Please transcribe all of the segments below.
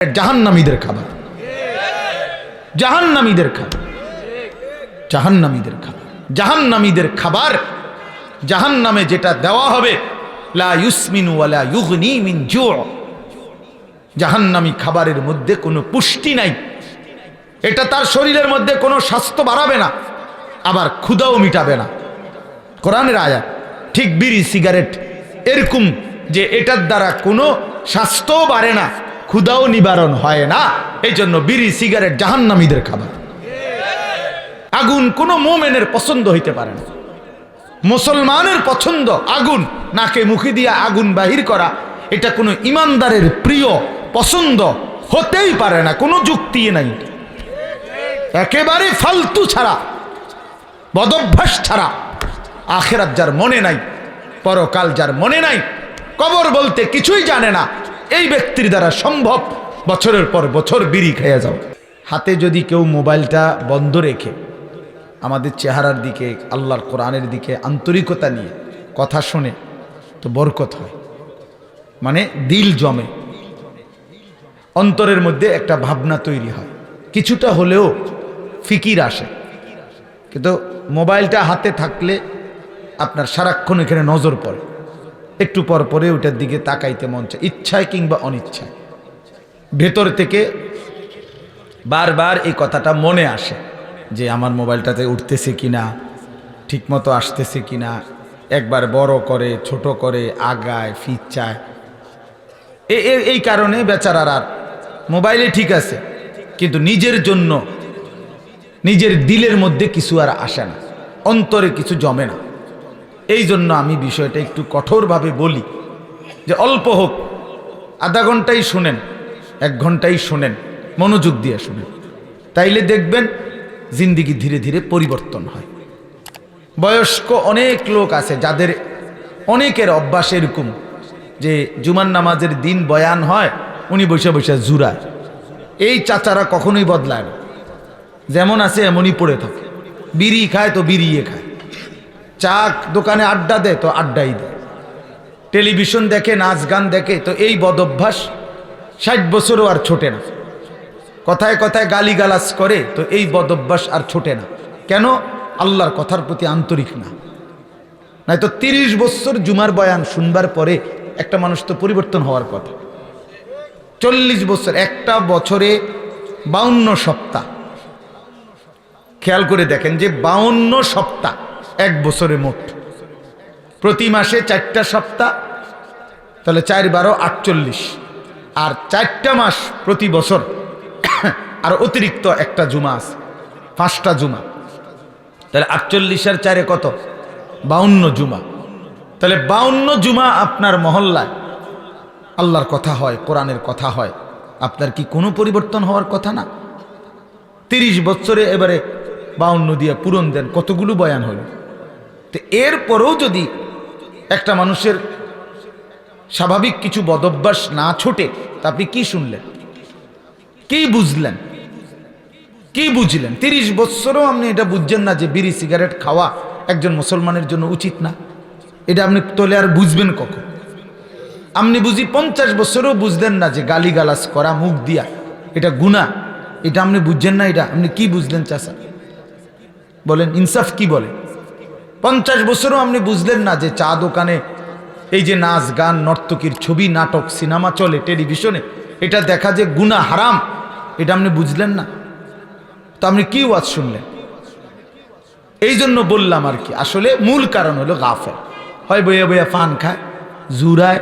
জাহান্নামীদের খাবার। জাহান্নামীদের খাবার। জাহান্নামীদের খাবার। জাহান্নামীদের খাবার জাহান্নামে যেটা দেওয়া হবে, লা ইউসমিনু মিন জাহান্নামী খাবারের মধ্যে কোনো পুষ্টি নাই। এটা তার শরীরের মধ্যে কোনো স্বাস্থ্য বাড়াবে না, আবার ক্ষুদাও মিটাবে না। কোরআনের আয়াত, ঠিক বিড়ি, সিগারেট, এরকম যে এটার দ্বারা কোনো স্বাস্থ্যও বাড়ে না। ক্ষুদাও নিবারণ হয় না। এই জন্য বিড়ি, সিগারেট জাহান্নামীদের খাবার। আগুন কোনো মোমেনের পছন্দ হইতে পারে না। মুসলমানের পছন্দ আগুন, নাকে মুখে দিয়ে আগুন বাহির করা, এটা কোনো ইমানদারের প্রিয় পছন্দ হতেই পারে না, কোনো যুক্তি নাই। একেবারে ফালতু ছাড়া, বদভ্যাস ছাড়া, আখেরাত যার মনে নাই, পরকাল যার মনে নাই, কবর বলতে কিছুই জানে না এই ব্যক্তির দ্বারা সম্ভব, বছরের পর বছর বিড়ি খেয়ে যাও। হাতে যদি কেউ মোবাইলটা বন্ধ রেখে আমাদের চেহারার দিকে, আল্লাহর কোরআনের দিকে আন্তরিকতা নিয়ে কথা শোনে, তো বরকত হয়। মানে দিল জমে। অন্তরের মধ্যে একটা ভাবনা তৈরি হয়। কিছুটা হলেও ফিকির আসে। কিন্তু মোবাইলটা হাতে থাকলে আপনার সারাক্ষণ এখানে নজর পড়ে। একটু পর পরে ওটার দিকে তাকাইতে মন চায়, ইচ্ছায় কিংবা অনিচ্ছায়। ভেতর থেকে বারবার এই কথাটা মনে আসে যে আমার মোবাইলটাতে উঠতেছে কিনা, ঠিকমতো আসতেছে কিনা, একবার বড় করে, ছোট করে, আগায়, ফিচায়। এই কারণে বেচারার আর মোবাইলে ঠিক আছে, কিন্তু নিজের জন্য, নিজের দিলের মধ্যে কিছু আর আসে না, অন্তরে কিছু জমে না। এই জন্য আমি বিষয়টা একটু কঠোরভাবে বলি। যে অল্প হোক, আধা ঘন্টাই শুনেন, এক ঘন্টাই শোনেন, মনোযোগ দিয়ে শুনেন। তাইলে দেখবেন জিন্দিগি ধীরে ধীরে পরিবর্তন হয়। বয়স্ক অনেক লোক আছে যাদের অনেকের অভ্যাস এরকম যে জুমার নামাজের দিন বয়ান হয়, উনি বসে বসে জুরায়। এই চাচারা কখনোই বদলায় না। যেমন আছে, এমনই পড়ে থাকে। বিড়ি খায় তো বিড়িয়ে খায়। চা দোকানে আড্ডা দেয় তো আড্ডাই দেয় টেলিভিশন দেখে, নাচ গান দেখে, তো এই বদভ্যাস ষাট বছরও আর ছোটে না। কথায় কথায় গালিগালাজ করে, তো এই বদভ্যাস আর ছোটে না। কেন? আল্লাহর কথার প্রতি আন্তরিক না। নয়তো তিরিশ বছর জুমার বয়ান শুনবার পরে একটা মানুষ তো পরিবর্তন হওয়ার কথা। চল্লিশ বছর, একটা বছরে বাউন্ন সপ্তাহ। খেয়াল করে দেখেন যে বাউন্ন সপ্তাহ। এক বছরে মোট। প্রতি মাসে চারটা সপ্তাহ, তাহলে চার বারো আটচল্লিশ। আর চারটা মাস প্রতি বছর, আর অতিরিক্ত একটা জুমা আছে, পাঁচটা জুমা। তাহলে আটচল্লিশের চারে কত? বাউন্ন জুমা। তাহলে বাউন্ন জুমা আপনার মহল্লায়। আল্লাহর কথা হয়, কোরআনের কথা হয়। আপনার কি কোনো পরিবর্তন হওয়ার কথা না? তিরিশ বছরে এবারে বাউন্ন দিয়ে পূরণ দেন, কতগুলো বয়ান হলো? তো এরপরেও যদি একটা মানুষের স্বাভাবিক কিছু বদভ্যাস না ছোটে, তা আপনি কি শুনলেন? কি বুঝলেন? কি বুঝলেন? তিরিশ বছরও আপনি এটা বুঝছেন না যে বিড়ি, সিগারেট খাওয়া একজন মুসলমানের জন্য উচিত না। এটা আপনি তোলে আর বুঝবেন কখন? আপনি বুঝি পঞ্চাশ বছরও বুঝলেন না যে গালি গালাস করা, মুখ দিয়া, এটা গুণা এটা আপনি বুঝছেন না এটা। আপনি কি বুঝলেন চাষা বলেন, ইনসাফ কি বলে? পঞ্চাশ বছরও আপনি বুঝলেন না যে চা দোকানে এই যে নাচ গান, নর্তকীর ছবি, নাটক, সিনেমা চলে, টেলিভিশনে। এটা দেখা যে গুণা হারাম, এটা আপনি বুঝলেন না? তো আপনি কি ওয়াজ শুনলেন? এই জন্য বললাম আর কি, আসলে মূল কারণ হলো গাফেল। হয় বইয়া বইয়া ফান খায় জুরায়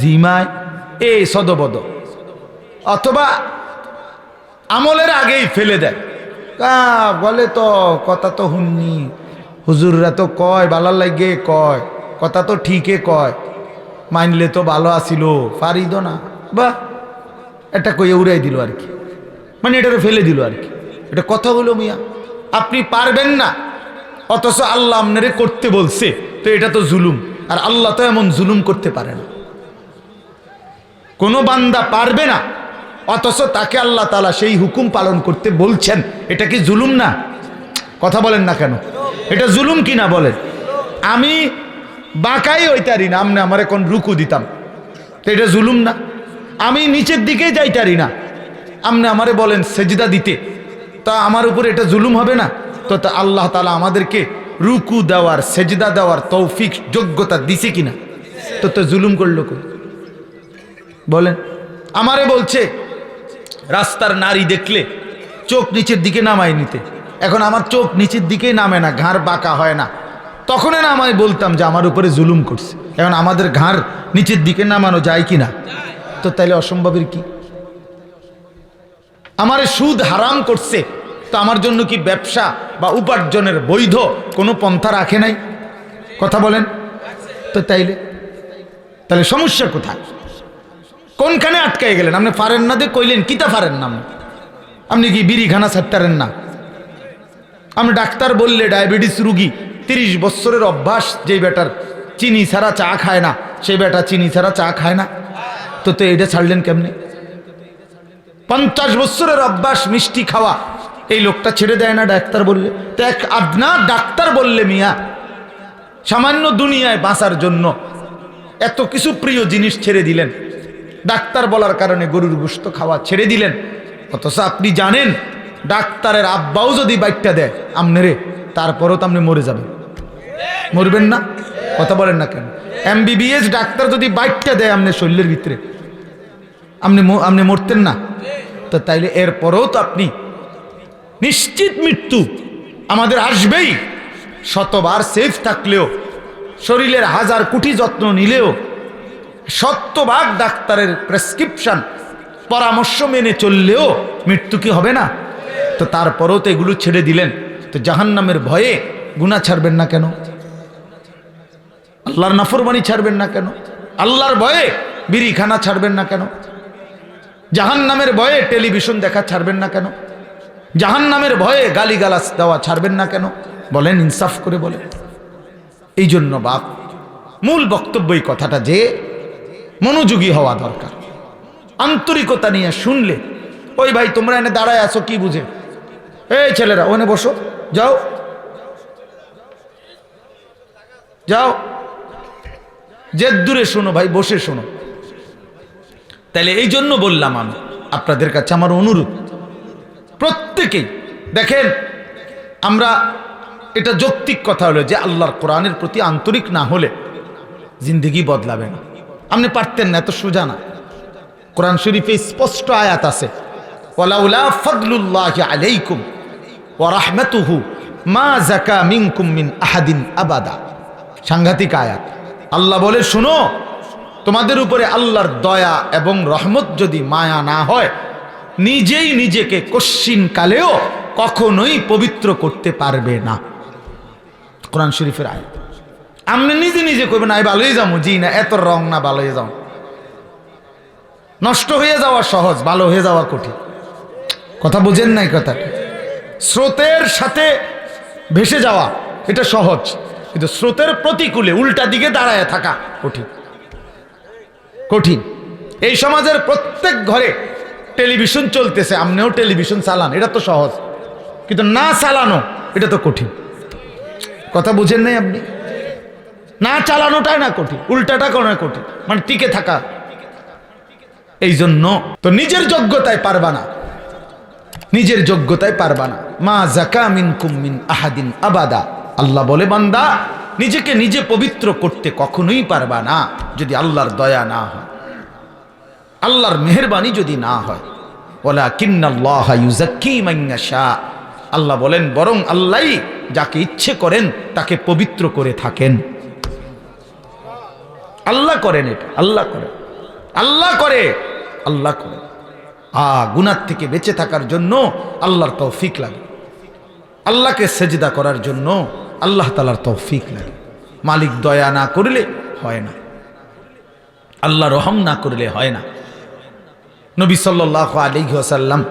জিমায়, এ সদবদ। অথবা আমলের আগেই ফেলে দেয়। বলে তো, কথা তো শুননি হুজুররা তো কয় ভালো লাগে কয়, কথা তো ঠিকই কয়। মানলে তো ভালো আসিল পারিদ না। বা এটা কইয়ে উড়াই দিল আর কি। মানে এটাকে ফেলে দিল আর কি। এটা কথা হলো মিয়া। আপনি পারবেন না। অথচ আল্লাহ আপনারে করতে বলছে, তো এটা তো জুলুম। আর আল্লাহ তো এমন জুলুম করতে পারে না। কোনো বান্দা পারবে না। অথচ তাকে আল্লাহ তালা সেই হুকুম পালন করতে বলছেন। এটা কি জুলুম না? কথা বলেন না কেন? এটা জুলুম কি না বলেন আমি বাঁকাই ওইতারি না আমনে আমার এখন রুকু দিতাম। তো এটা জুলুম না। আমি নিচের দিকে যাইতারি না আপনি আমারে বলেন সেজদা দিতে। তা আমার উপর এটা জুলুম হবে না? তো তা আল্লাহ তালা আমাদেরকে রুকু দেওয়ার, সেজদা দেওয়ার তৌফিক, যোগ্যতা দিছে কিনা? তো তো জুলুম করল কই? বলেন। আমারে বলছে, রাস্তার নারী দেখলে চোখ নিচের দিকে নামাই নিতে। এখন আমার চোখ নিচের দিকেই নামে না, ঘাড় বাঁকা হয় না। তখনই না আমায় বলতাম যে আমার উপরে জুলুম করছে। এখন আমাদের ঘাড় নিচের দিকে নামানো যায় কি না? তো তাইলে অসম্ভবের কি? আমারে সুদ হারাম করছে, তো আমার জন্য কি ব্যবসা বা উপার্জনের বৈধ কোনো পন্থা রাখে নাই? কথা বলেন। তো তাইলে? তাহলে সমস্যা কোথায়? কোনখানে আটকাই গেলেন? আপনি পারেন না দিয়ে কইলেন, কিতা পারেন না? আপনি কি বিড়িখানা ছাড়তারেন না? আমি ডাক্তার বললে ডায়াবেটিস রুগী। তিরিশ বছরের অভ্যাস যেই বেটার চিনি ছাড়া চা খায় না সেই বেটা চিনি ছাড়া চা খায় না। তো তো এটা ছাড়লেন কেমনে? পঞ্চাশ বছরের অভ্যাস, মিষ্টি খাওয়া, এই লোকটা ছেড়ে দেয় না ডাক্তার বললে। তো এক আদনা ডাক্তার বললে, মিয়া, সামান্য দুনিয়ায় বাঁচার জন্য এত কিছু প্রিয় জিনিস ছেড়ে দিলেন। ডাক্তার বলার কারণে গরুর গোস্ত খাওয়া ছেড়ে দিলেন। অথচ আপনি জানেন ডাক্তারের আব্বাও যদি বাইকটা দেয় আমনেরে তারপরও তো আপনি মরে যাবেন মরবেন না? কথা বলেন না কেন? এমবিবিএস ডাক্তার যদি বাইকটা দেয় আপনি শরীরের ভিতরে আপনি আপনি মরতেন না? তো তাইলে এরপরেও তো আপনি নিশ্চিত মৃত্যু আমাদের আসবেই। শতবার সেফ থাকলেও, শরীরের হাজার কোটি যত্ন নিলেও শতভাগ ডাক্তারের প্রেসক্রিপশন পরামর্শ মেনে চললেও মৃত্যু কি হবে না? তো তারপরেও তো এগুলো ছেড়ে দিলেন। তো জাহান্নামের ভয়ে গুণা ছাড়বেন না কেন? আল্লাহর নাফরমানি ছাড়বেন না কেন? আল্লাহর ভয়ে বিড়িখানা ছাড়বেন না কেন? জাহান নামের ভয়ে টেলিভিশন দেখা ছাড়বেন না কেন? জাহান নামের ভয়ে গালিগালাস দেওয়া ছাড়বেন না কেন? বলেন, ইনসাফ করে বলেন। এই জন্য বাপ, মূল বক্তব্য এই কথাটা যে, মনোযোগী হওয়া দরকার। আন্তরিকতা নিয়ে শুনলে, ওই ভাই, তোমরা এনে দাঁড়ায় আছো, কি বুঝে? এই ছেলেরা ওনে বসো। যাও। যাও। যে দূরে শোনো ভাই, বসে শোনো। তাহলে এই জন্য বললাম আমি, আপনাদের কাছে আমার অনুরোধ। প্রত্যেকেই, দেখেন, আমরা, এটা যৌক্তিক কথা হলো যে আল্লাহর কোরআনের প্রতি আন্তরিক না হলে জিন্দগি বদলাবে না। আপনি পারতেন না, এত সোজা না। কোরআন শরীফে স্পষ্ট আয়াত আছে, ওয়ালাউলা ফদলুল্লাহ আলাইকুম। ওয়া রাহমাতুহু মা জাকা মিনকুম মিন আহাদিন আবাদা। সাংঘাতিক আয়াত। আল্লাহ বলে, শুনো, তোমাদের উপরে আল্লাহর দয়া এবং রহমত যদি মায়া না হয়, নিজেই নিজেকে কশ্চিন কালেও কখনোই পবিত্র করতে পারবে না। কোরআন শরীফের আয়াত। আপনি নিজে নিজে করবেন আই ভালোই যাব। জি, না, এত রং না ভালো হয়ে যাও নষ্ট হয়ে যাওয়া সহজ, ভালো হয়ে যাওয়া কঠিন। কথা বুঝেন নাই কথাটা? স্রোতের সাথে ভেসে যাওয়া, এটা সহজ। কিন্তু স্রোতের প্রতিকূলে উল্টা দিকে দাঁড়ায় থাকা কঠিন। কঠিন। এই সমাজের প্রত্যেক ঘরে টেলিভিশন চলতেছে আপনিও টেলিভিশন চালান, এটা তো সহজ। কিন্তু না চালানো, এটা তো কঠিন। কথা বুঝেন নাই আপনি? না চালানোটাই না কঠিন, উল্টাটা কোনো কঠিন। মানে টিকে থাকা। এই জন্য তো নিজের যোগ্যতায় পারবা না। নিজের যোগ্যতায় পারবা না। মা জাকা মিন কুমিন আহাদিন আবাদা। আল্লাহ বলে, বান্দা, নিজেকে নিজে পবিত্র করতে কখনোই পারবা না যদি আল্লাহর দয়া না হয়। আল্লাহর মেহরবানি যদি না হয়। ওলা কিন্নাল্লাহ আল্লাহ বলেন, বরং আল্লাহই যাকে ইচ্ছে করেন তাকে পবিত্র করে থাকেন। আল্লাহ করেন এটা, আল্লাহ করেন আল্লাহ করে আল্লাহ করে। আ গুনার থেকে বেঁচে থাকার জন্য আল্লাহর তৌফিক লাগে। আল্লাহকে সেজদা করার জন্য আল্লাহ তালার তৌফিক লাগে। মালিক দয়া না করলে হয় না। আল্লাহ রহম না করলে হয় না। নবী সাল্লাহ আলিহাসাল্লাম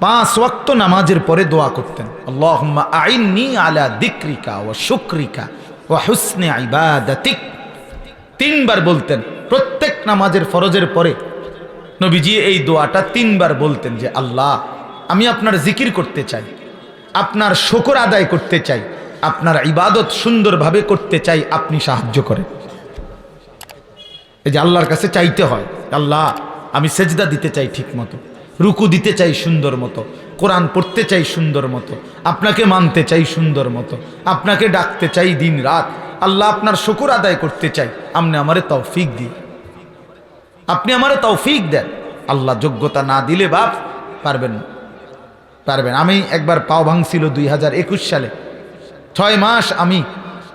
পাঁচ ওয়াক্ত নামাজের পরে দোয়া করতেন আল্লাহ আইননি আলা দিক্রিকা ও শুক্রিকা ও হুসনে ইবাদাতিক। তিনবার বলতেন, প্রত্যেক নামাজের ফরজের পরে নবীজি এই দোয়াটা তিনবার বলতেন যে, আল্লাহ, আমি আপনার জিকির করতে চাই, আপনার শকর আদায় করতে চাই, আপনার ইবাদত সুন্দরভাবে করতে চাই, আপনি সাহায্য করেন। এই যে আল্লাহর কাছে চাইতে হয়, আল্লাহ, আমি সেজদা দিতে চাই ঠিক মতো, রুকু দিতে চাই সুন্দর মতো, কোরআন পড়তে চাই সুন্দর মতো, আপনাকে মানতে চাই সুন্দর মতো, আপনাকে ডাকতে চাই দিন রাত, আল্লাহ আপনার শুকুর আদায় করতে চাই আপনি আমারে তৌফিক দিয়ে আপনি আমারে তৌফিক দেন। আল্লাহ যোগ্যতা না দিলে বাপ, পারবেন পারবেন। আমি একবার পাও ভাঙছিল দুই হাজার একুশ সালে। ছয় মাস আমি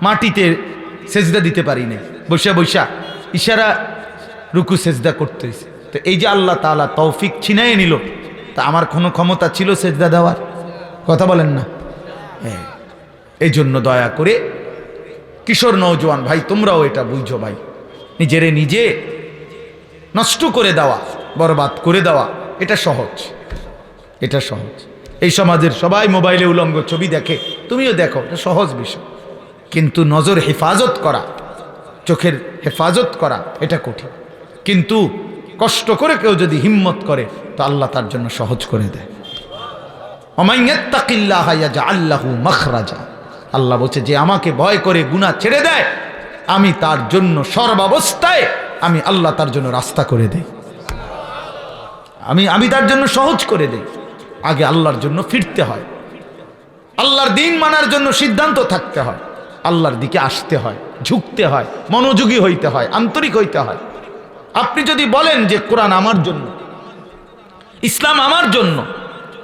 মাটিতে সেজদা দিতে পারি নাই। বৈশা বৈশা ইশারা, রুকু, সেজদা করতে হয়েছে। তো এই যে আল্লাহ তালা তৌফিক ছিনাই নিল, তা আমার কোনো ক্ষমতা ছিল সেজদা দেওয়ার? কথা বলেন না। হ্যাঁ। এই জন্য দয়া করে কিশোর নৌজওয়ান ভাই, তোমরাও এটা বুঝছ ভাই। নিজেরে নিজে নষ্ট করে দেওয়া, বরবাদ করে দেওয়া, এটা সহজ। এটা সহজ। এই সমাজের সবাই মোবাইলে উলঙ্গ ছবি দেখে, তুমিও দেখো, এটা সহজ বিষয়। কিন্তু নজর হেফাজত করা, চোখের হেফাজত করা, এটা কঠিন। কিন্তু কষ্ট করে কেউ যদি হিম্মত করে, তো আল্লাহ তার জন্য সহজ করে দেয়। আল্লাহু মখরাজা। আল্লাহ বলছে, যে আমাকে ভয় করে গুণা ছেড়ে দেয়, আমি তার জন্য সর্বাবস্থায় আমি আল্লাহ তার জন্য রাস্তা করে দেই। আমি আমি তার জন্য সহজ করে দেই। আগে আল্লাহর জন্য ফিরতে হয়। আল্লাহর দিন মানার জন্য সিদ্ধান্ত থাকতে হয়। আল্লাহর দিকে আসতে হয়, ঝুঁকতে হয়, মনোযোগী হইতে হয়, আন্তরিক হইতে হয়। আপনি যদি বলেন যে কোরআন আমার জন্য, ইসলাম আমার জন্য,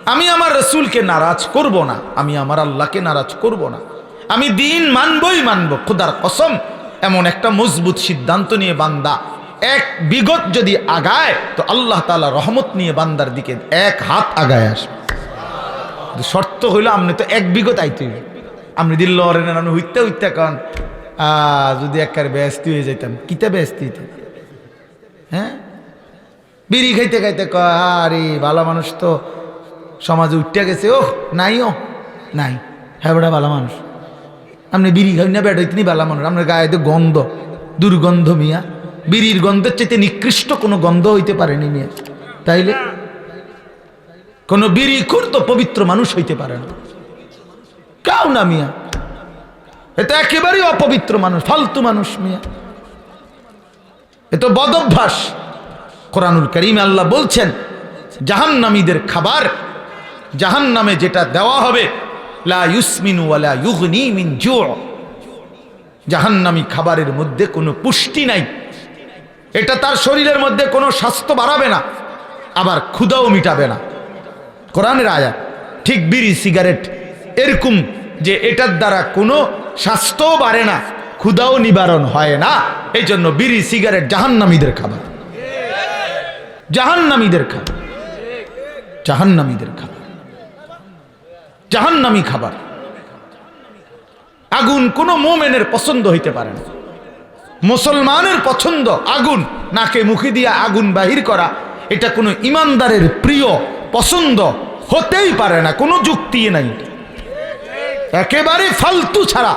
আমি আমার রসুলকে নারাজ করব না, আমি আমার আল্লাহকে নারাজ করব না, আমি দিন মানবই মানব, খুদার কসম এমন একটা মজবুত সিদ্ধান্ত নিয়ে বান্দা এক বিগত যদি আগায়, তো আল্লাহ তালা রহমত নিয়ে বান্দার দিকে এক হাত আগায় আসবে। শর্ত হইল আপনি তো এক বিগত আইতে। আপনি দিল আমি হইতে হইতে, কারণ যদি একবার ব্যস্ত হয়ে যাইতাম, কিতা ব্যস্ত হইতাম? হ্যাঁ? বিড়ি খাইতে খাইতে আরে, ভালো মানুষ তো সমাজে উঠতে গেছে ও নাই ও নাই। হ্যাঁ বেটা ভালো মানুষ। আপনি বিড়ি খাই না বেটা ইতনি ভালো মানুষ আপনার গায়ে গন্ধ, দুর্গন্ধ মিয়া। বিড়ির গন্ধের চাইতে নিকৃষ্ট কোনো গন্ধ হইতে পারেনি মিয়া। তাইলে কোনো বিড়ি তো পবিত্র মানুষ হইতে পারে না। কাউ না মিয়া। এটা একেবারেই অপবিত্র মানুষ, ফালতু মানুষ মিয়া। এ তো বদভ্যাস। কোরআনুল করিম আল্লাহ বলছেন, জাহান্নামীদের খাবার জাহান নামে যেটা দেওয়া হবে লা মিন জাহান্নামী খাবারের মধ্যে কোনো পুষ্টি নাই। এটা তার শরীরের মধ্যে কোনো স্বাস্থ্য বাড়াবে না, আবার ক্ষুদাও মিটাবে না। কোরআনের আয়াত, ঠিক বিড়ি, সিগারেট, এরকম যে এটার দ্বারা কোনো স্বাস্থ্যও বাড়ে না, ক্ষুদাও নিবারণ হয় না, এই জন্য বিড়ি, সিগারেট জাহান্নামীদের খাবার। জাহান্নামীদের খাবার। জাহান্নামীদের খাবার। জাহান্নামী খাবার। আগুন কোনো মোমেনের পছন্দ হইতে পারে না। মুসলমানের পছন্দ আগুন, নাকে মুখে দিয়ে আগুন বাহির করা, এটা কোনো ইমানদারের প্রিয় পছন্দ হতেই পারে না, কোনো যুক্তি নাই। একেবারে ফালতু ছাড়া,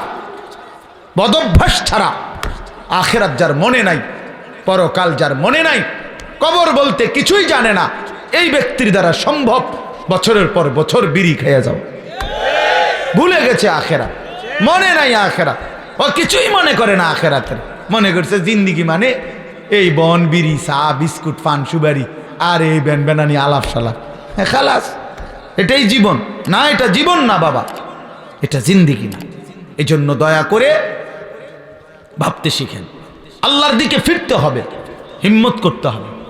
বদভ্যাস ছাড়া, আখেরাত যার মনে নাই, পরকাল যার মনে নাই, কবর বলতে কিছুই জানে না, এই ব্যক্তির দ্বারা সম্ভব বছরের পর বছর বিড়ি খেয়ে যাও। ভুলে গেছে আখেরা মনে নাই আখেরা ও কিছুই মনে করে না আখেরাতের। মনে করছে জিন্দিগি মানে এই বন, বিড়ি, চা, বিস্কুট পান সুবারি আর এই বেন বেনানি আলাপ সালাপ। হ্যাঁ খালাস, এটাই জীবন। না, এটা জীবন না, বাবা। এটা জিন্দিগি না। এই জন্য দয়া করে ভাবতে শিখেন। আল্লাহর দিকে ফিরতে হবে। হিম্মত করতে হবে।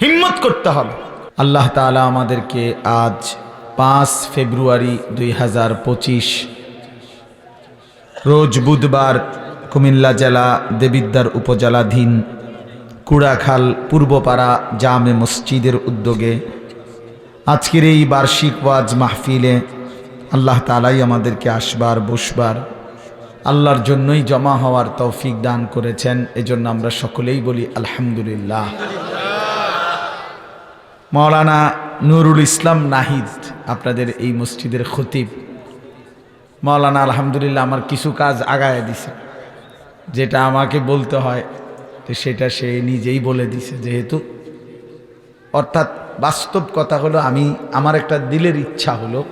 হিম্মত করতে হবে। আল্লাহ তাআলা আমাদেরকে আজ পাঁচ ফেব্রুয়ারি দুই হাজার পঁচিশ। রোজ বুধবার কুমিল্লা জেলা দেবিদ্দার উপজেলাধীন কুড়াখাল পূর্বপাড়া জামে মসজিদের উদ্যোগে আজকের এই বার্ষিক ওয়াজ মাহফিলে আল্লাহ তালাই আমাদেরকে আসবার, বসবার, আল্লাহর জন্যই জমা হওয়ার তৌফিক দান করেছেন। এজন্য আমরা সকলেই বলি আলহামদুলিল্লাহ। মৌলানা নুরুল ইসলাম নাহিদ, আপনাদের এই মসজিদের খতিব। মৌলানা আলহামদুলিল্লাহ আমার কিছু কাজ আগায় দিছে। যেটা আমাকে বলতে হয়, তো সেটা সে নিজেই বলে দিছে যেহেতু। অর্থাৎ বাস্তব কথা হলো, আমি, আমার একটা দিলের ইচ্ছা হলো